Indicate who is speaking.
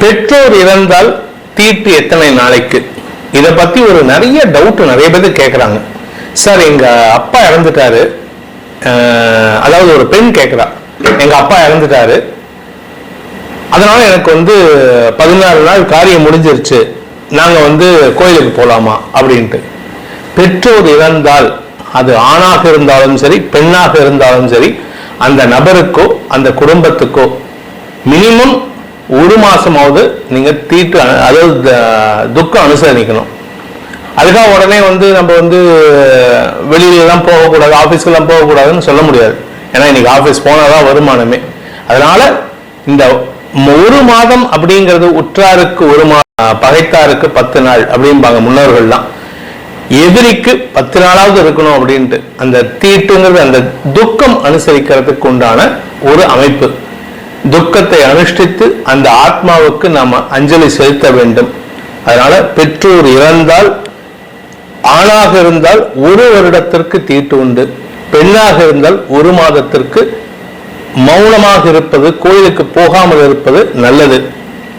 Speaker 1: பெற்றோர் இறந்தால் தீட்டு எத்தனை நாளைக்கு? இதை பத்தி ஒரு நிறைய டவுட் நிறைய பேர் கேட்குறாங்க சார் எங்க அப்பா இறந்துட்டாரு. அதாவது ஒரு பெண் கேட்குறா எங்க அப்பா இறந்துட்டாரு. அதனால எனக்கு வந்து பதினாறு நாள் காரியம் முடிஞ்சிருச்சு. நாங்க வந்து கோயிலுக்கு போகலாமா அப்படின்ட்டு. பெற்றோர் இறந்தால் அது ஆணாக இருந்தாலும் சரி பெண்ணாக இருந்தாலும் சரி அந்த நபருக்கோ அந்த குடும்பத்துக்கோ மினிமம் ஒரு மாதமாவது நீங்கள் தீட்டு அதாவது த- துக்கம் அனுசரிக்கணும் அதுக்காக உடனே வந்து நம்ம வந்து வெளியிலலாம் போகக்கூடாது ஆஃபீஸ்க்கெல்லாம் போகக்கூடாதுன்னு சொல்ல முடியாது. ஏன்னா இன்னைக்கு ஆஃபீஸ் போனாதான் வருமானமே. அதனால் இந்த ஒரு மாதம் அப்படிங்கிறது உற்றாருக்கு ஒரு மா பகைத்தாருக்கு பத்து நாள் அப்படிம்பாங்க முன்னோர்கள்லாம். எதிரிக்கு பத்து நாளாவது இருக்கணும் அப்படின்ட்டு. அந்த தீட்டுங்கிறது அந்த துக்கம் அனுசரிக்கிறதுக்கு உண்டான ஒரு அமைப்பு. துக்கத்தை அனுஷ்டித்து அந்த ஆத்மாவுக்கு நாம் அஞ்சலி செலுத்த வேண்டும். அதனால பெற்றோர் இறந்தால் ஆணாக இருந்தால் ஒரு வருடத்திற்கு தீட்டு உண்டு. பெண்ணாக இருந்தால் ஒரு மாதத்திற்கு மௌனமாக இருப்பது கோயிலுக்கு போகாமல் இருப்பது நல்லது.